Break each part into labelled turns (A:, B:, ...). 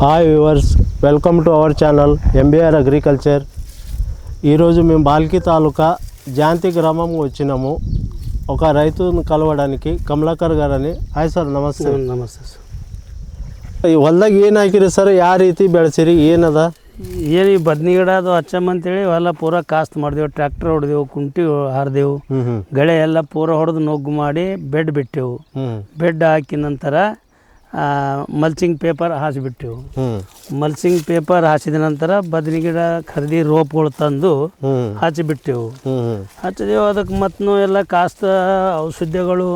A: hi viewers welcome to our channel MBR agriculture ఈరోజు మేము బాల్కి తాలూకా జాంతి గ్రామం వచ్చినాము ఒక రైతును కలవడానికి కమలాకర్ గారని ಹಾಯ್ ಸರ್ ನಮಸ್ತೆ
B: ನಮಸ್ತೆ ಸರ್
A: ಈ ಹೊಲ್ದಾಗ ಏನು ಹಾಕಿರಿ ಸರ್ ಯಾವ ರೀತಿ ಬೆಳೆಸಿರಿ ಏನದ
B: ಏನು ಈ ಬದ್ನಿ ಗಿಡ ಅದು ಹಚ್ಚಮ್ಮ ಅಂತೇಳಿ ಎಲ್ಲ ಪೂರ ಕಾಸ್ತ್ ಮಾಡಿದೆವು ಟ್ರ್ಯಾಕ್ಟರ್ ಹೊಡೆದೆವು ಕುಂಟಿ ಹಾರ್ದೆವು. ಗಳೆ ಎಲ್ಲ ಪೂರ ಹೊಡೆದು ನೊಗ್ಗು ಮಾಡಿ ಬೆಡ್ ಬಿಟ್ಟೆವು. ಬೆಡ್ ಹಾಕಿ ನಂತರ ಮಲ್ಚಿಂಗ್ ಪೇಪರ್ ಹಾಸಿಬಿಟ್ಟೆವು.
A: ಮಲ್ಸಿಂಗ್
B: ಮಲ್ಚಿಂಗ್ ಪೇಪರ್ ಹಾಸಿದ ನಂತರ ಬದ್ನಿ ಗಿಡ ಖರೀದಿ ರೋಪ್ಗಳು ತಂದು ಹಚ್ಚಿಬಿಟ್ಟೆವು ಹಚ್ಚಿದೆವು ಅದಕ್ಕೆ ಮತ್ತು ಎಲ್ಲ ಕಾಸ್ತ ಔಷಧಿಗಳು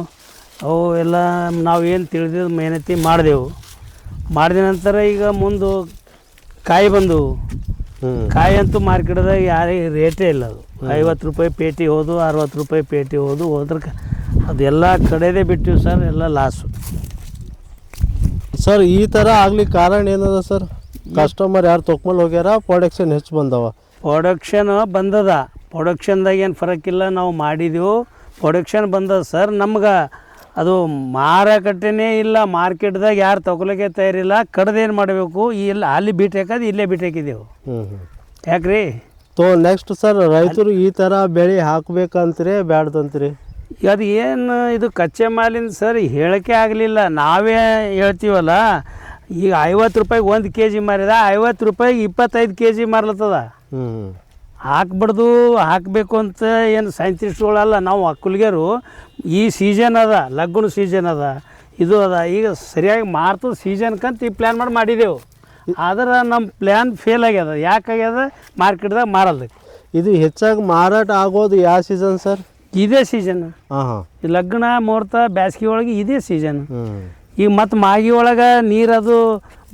B: ಅವು ಎಲ್ಲ ನಾವು ಏನು ತಿಳಿದ ಮೇಹನತಿ ಮಾಡಿದೆವು. ಮಾಡಿದ ನಂತರ ಈಗ ಮುಂದೆ ಕಾಯಿ ಬಂದವು
A: ಹ್ಞೂ
B: ಕಾಯಿ ಅಂತೂ ಮಾರ್ಕೆಟ್ದಾಗ ಯಾರಿಗೆ ರೇಟೇ ಇಲ್ಲ ಅದು. ಐವತ್ತು ರೂಪಾಯಿ ಪೇಟಿ ಹೋದು ಅರವತ್ತು ರೂಪಾಯಿ ಪೇಟಿ ಹೋದು ಹೋದ್ರೆ ಅದೆಲ್ಲ ಕಡೆದೇ ಬಿಟ್ಟಿವಿ ಸರ್ ಎಲ್ಲ ಲಾಸು.
A: ಸರ್ ಈ ಥರ ಆಗಲಿ ಕಾರಣ ಏನದ ಸರ್? ಕಸ್ಟಮರ್ ಯಾರು ತೊಗೊಂಡು ಹೋಗ್ಯಾರ ಪ್ರೊಡಕ್ಷನ್ ಹೆಚ್ಚು ಬಂದವ?
B: ಪ್ರೊಡಕ್ಷನ್ ಬಂದದ. ಪ್ರೊಡಕ್ಷನ್ದಾಗ ಏನು ಫರಕ್ಕಿಲ್ಲ ನಾವು ಮಾಡಿದೆವು. ಪ್ರೊಡಕ್ಷನ್ ಬಂದದ ಸರ್ ನಮ್ಗೆ ಅದು ಮಾರಾಕಟ್ಟೆನೇ ಇಲ್ಲ ಮಾರ್ಕೆಟ್ದಾಗ ಯಾರು ತಗೊಳಕ್ಕೆ ತಯಾರಿಲ್ಲ ಕಡ್ದೇನು ಮಾಡಬೇಕು? ಇಲ್ಲಿ ಅಲ್ಲಿ ಬಿಟ್ಟಾಕದು ಇಲ್ಲೇ
A: ಬಿಟ್ಟು ಹಾಕಿದ್ದೆವು
B: ಯಾಕ್ರಿ?
A: ತೋ ನೆಕ್ಸ್ಟ್ ಸರ್ ರೈತರು ಈ ಥರ ಬೆಳೆ ಹಾಕ್ಬೇಕಂತೀರಿ ಬ್ಯಾಡ್ದಂತೀರಿ
B: ಅದು ಏನು ಇದು ಕಚ್ಚೆ ಮಾಲಿನ ಸರ್ ಹೇಳಕ್ಕೆ ಆಗಲಿಲ್ಲ. ನಾವೇ ಹೇಳ್ತೀವಲ್ಲ ಈಗ ಐವತ್ತು ರೂಪಾಯಿಗೆ ಒಂದು ಕೆ ಜಿ ಮಾರಿದ ಐವತ್ತು ರೂಪಾಯಿಗೆ ಇಪ್ಪತ್ತೈದು ಕೆ ಜಿ ಮಾರ್ಲತ್ತದ ಹಾಕ್ಬಾರ್ದು ಹಾಕಬೇಕು ಅಂತ ಏನು ಸೈಂಟಿಸ್ಟ್ಗಳಲ್ಲ ನಾವು ಅಕ್ಕುಲ್ಗೆರು ಈ ಸೀಸನ್ ಅದ ಲಗ್ನ ಸೀಸನ್ ಅದ ಇದು ಅದ ಈಗ ಸರಿಯಾಗಿ ಮಾರ್ತದ ಸೀಸನ್ಕಂತ ಈ ಪ್ಲ್ಯಾನ್ ಮಾಡಿ ಮಾಡಿದೆವು. ಆದ್ರೆ ನಮ್ಮ ಪ್ಲ್ಯಾನ್ ಫೇಲ್ ಆಗ್ಯದ ಯಾಕಾಗ್ಯದ ಮಾರ್ಕೆಟ್ದಾಗ ಮಾರಲ್ದಕ್ಕೆ
A: ಇದು ಹೆಚ್ಚಾಗಿ ಮಾರಾಟ ಆಗೋದು ಯಾವ ಸೀಸನ್ ಸರ್
B: ಇದೇ ಸೀಸನ್ ಈ ಲಗ್ನ ಮುಹೂರ್ತ ಬ್ಯಾಸ್ಗೆ ಒಳಗೆ ಇದೇ ಸೀಸನ್ ಈಗ ಮತ್ತು ಮಾಗಿ ಒಳಗೆ ನೀರದು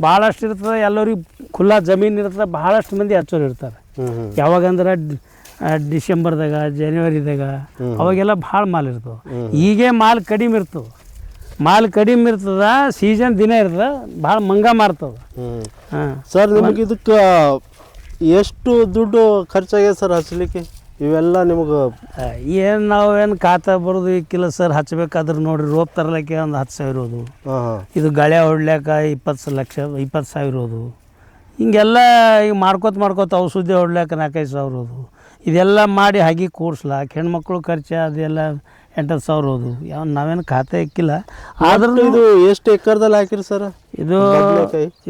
B: ಭಾಳಷ್ಟು ಇರ್ತದೆ ಎಲ್ಲರಿಗೂ ಖುಲ್ಲಾ ಜಮೀನು ಇರ್ತದೆ ಭಾಳಷ್ಟು ಮಂದಿ ಹಚ್ಚೋರು ಇರ್ತಾರೆ. ಯಾವಾಗಂದ್ರೆ ಡಿಸೆಂಬರ್ದಾಗ ಜನವರಿದಾಗ ಅವಾಗೆಲ್ಲ ಭಾಳ ಮಾಲ್ ಇರ್ತವೆ. ಈಗೇ ಮಾಲ್ ಕಡಿಮೆ ಇರ್ತವೆ. ಮಾಲ್ ಕಡಿಮೆ ಇರ್ತದ ಸೀಸನ್ ದಿನ ಇರ್ತದೆ ಭಾಳ ಮಂಗ ಮಾರ್ತವೆ
A: ಸರ್ ನಿಮಗೆ ಇದಕ್ಕೆ ಎಷ್ಟು ದುಡ್ಡು ಖರ್ಚಾಗ್ಯದ ಸರ್ ಹಚ್ಚಲಿಕ್ಕೆ ಇವೆಲ್ಲ ನಿಮಗೆ
B: ಏನು ನಾವು ಏನು ಖಾತಾ ಬರೋದು ಈಗಿಲ್ಲ ಸರ್ ಹಚ್ಬೇಕಾದ್ರೆ ನೋಡ್ರಿ ರೋಪ್ ತರಲಿಕ್ಕೆ ಒಂದು ಹತ್ತು ಸಾವಿರ ಹೋದು ಇದು ಗಳೆ ಹೊಡ್ಲಿಕ್ಕೆ ಇಪ್ಪತ್ತು ಲಕ್ಷ ಇಪ್ಪತ್ತು ಸಾವಿರ ಹೋದು ಹಿಂಗೆಲ್ಲ ಈಗ ಮಾಡ್ಕೋತ ಮಾಡ್ಕೋತ ಔಷಧಿ ಹೊಡ್ಲಿಕ್ಕೆ ನಾಲ್ಕೈದು ಸಾವಿರ ಹೋದು ಇದೆಲ್ಲ ಮಾಡಿ ಹಾಗೆ ಕೂಡ್ಸ್ಲಾಕ ಹೆಣ್ಮಕ್ಳು ಖರ್ಚು ಅದೆಲ್ಲ ಎಂಟತ್ತು ಸಾವಿರ ಹೋದು ಯಾವ ನಾವೇನು ಖಾತೆ ಇಕ್ಕಿಲ್ಲ. ಆದ್ರೂ
A: ಇದು ಎಷ್ಟು ಎಕರ್ದಲ್ಲಿ ಹಾಕಿರಿ ಸರ್?
B: ಇದು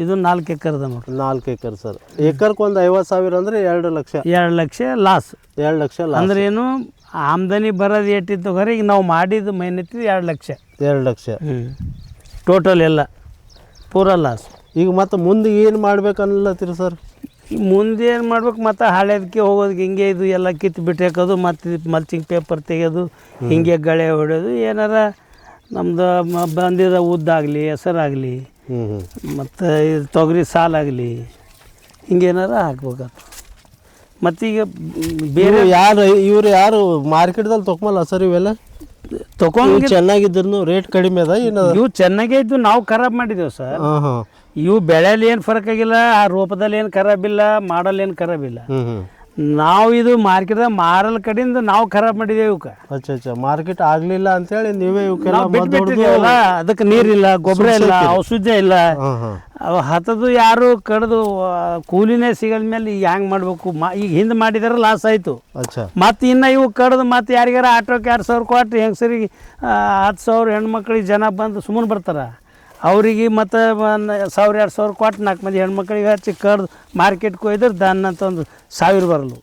B: ಇದು ನಾಲ್ಕು ಎಕರ್ದ ನೋಡ್ರಿ.
A: ನಾಲ್ಕು ಎಕರ್ ಸರ್. ಎಕರ್ಗೆ ಒಂದು ಐವತ್ತು ಸಾವಿರ ಅಂದ್ರೆ ಎರಡು ಲಕ್ಷ.
B: ಎರಡು ಲಕ್ಷ ಲಾಸ್.
A: ಎರಡು ಲಕ್ಷ
B: ಅಂದ್ರೆ ಏನು ಆಮ್ದನಿ ಬರೋದು ಎಟ್ಟಿತ್ತು ಖರೆ ಈಗ ನಾವು ಮಾಡಿದ್ದು ಮೈನತ್ತಿದ್ದು ಎರಡು ಲಕ್ಷ.
A: ಎರಡು ಲಕ್ಷ.
B: ಹ್ಞೂ ಟೋಟಲ್ ಎಲ್ಲ. ಪೂರ ಲಾಸ್.
A: ಈಗ ಮತ್ತೆ ಮುಂದೆ ಏನು ಮಾಡ್ಬೇಕು ಅನ್ನಲತ್ತೀರಿ ಸರ್
B: ಮುಂದೆ ಏನು ಮಾಡ್ಬೇಕು? ಮತ್ತು ಹಳೇದಕ್ಕೆ ಹೋಗೋದಕ್ಕೆ ಹಿಂಗೆ ಇದು ಎಲ್ಲ ಕಿತ್ತು ಬಿಟ್ಟಾಕೋದು ಮತ್ತು ಮಲ್ಚಿಂಗ್ ಪೇಪರ್ ತೆಗೆಯೋದು ಹಿಂಗೆ ಗಳೆ ಹೊಡೆಯೋದು ಏನಾರ ನಮ್ದು ಬಂದಿರೋ ಉದ್ದಾಗಲಿ ಹೆಸರಾಗಲಿ ಮತ್ತು ಇದು ತೊಗರಿ ಸಾಲಾಗಲಿ ಹಿಂಗೇನಾರ ಹಾಕ್ಬೇಕಾಗ್ತದೆ ಮತ್ತೀಗ ಬೇರೆ
A: ಯಾರು ಇವ್ರು ಯಾರು ಮಾರ್ಕೆಟ್ದಲ್ಲಿ ತೊಗೊಂಬಲ್ಲ ಸರ್ ಇವೆಲ್ಲ?
B: ತಗೊಂಡು
A: ಚೆನ್ನಾಗಿದ್ರು ರೇಟ್ ಕಡಿಮೆ ಅದ ಏನದ
B: ಇವು ಚೆನ್ನಾಗೇ ಇದ್ದು ನಾವು ಖರಾಬ್ ಮಾಡಿದ್ದೇವೆ ಸರ್ ಇವು ಬೆಳೆಯಲ್ಲಿ ಏನು ಫರಕ್ ಆಗಿಲ್ಲ ಆ ರೂಪದಲ್ಲಿ ಏನು ಖರಾಬಿಲ್ಲ ಇಲ್ಲ ಮಾಡಲ್ ಏನು
A: ಖರಾಬಿಲ್ಲ
B: ನಾವು ಇದು ಮಾರ್ಕೆಟ್ದಾಗ ಮಾರಲ್ ಕಡೆಯಿಂದ ನಾವು ಖರಾಬ್ ಮಾಡಿದ್ದೇವೆ ಇವಕ್ಕೆ
A: ಅಚ್ಚಾ ಅಚ್ಚಾ ಮಾರ್ಕೆಟ್ ಆಗಲಿಲ್ಲ ಅಂತೇಳಿ ನೀವೇ ಇವಕ್ಕೆಲ್ಲ
B: ನಾವು ಬಿಟ್ಟು ಬಿಟ್ಟಿದ್ದೇವಲ್ಲ ಅದಕ್ಕೆ ನೀರಿಲ್ಲ ಗೊಬ್ಬರ ಇಲ್ಲ ಔಷಧ ಇಲ್ಲ. ಅವು ಹತ್ತದು ಯಾರು ಕಡದು ಆ, ಕೂಲಿನೇ ಸಿಗದ ಮೇಲೆ ಈಗ ಹೆಂಗ್ ಮಾಡಬೇಕು? ಮಾ ಈಗ ಹಿಂದೆ ಮಾಡಿದಾರೆ ಲಾಸ್ ಆಯಿತು.
A: ಅಚ್ಚಾ.
B: ಮತ್ತೆ ಇನ್ನು ಇವು ಕಡ್ದು ಮತ್ತೆ ಯಾರಿಗಾರ ಆಟೋಕ್ಕೆ ಎರಡು ಸಾವಿರ ಕೊಟ್ಟು ಹೆಂಗಸರಿಗೆ ಹತ್ತು ಸಾವಿರ ಹೆಣ್ಮಕ್ಳಿಗೆ ಜನ ಬಂದು ಸುಮ್ಮನೆ ಬರ್ತಾರೆ. ಅವರಿಗೆ ಮತ್ತು ಸಾವಿರ ಎರಡು ಸಾವಿರ ಕೊಟ್ಟು ನಾಲ್ಕು ಮಂದಿ ಹೆಣ್ಮಕ್ಳಿಗೆ ಹಚ್ಚಿ ಕಡ್ದು ಮಾರ್ಕೆಟ್ಗೆ ಒಯ್ದ್ರೆ ದನ್ ಅಂತ ಒಂದು ಸಾವಿರ ಬರಲು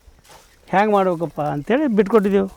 B: ಹ್ಯಾಂಗೆ ಮಾಡ್ಬೇಕಪ್ಪ ಅಂತೇಳಿ ಬಿಟ್ಕೊಟ್ಟಿದ್ದೆವು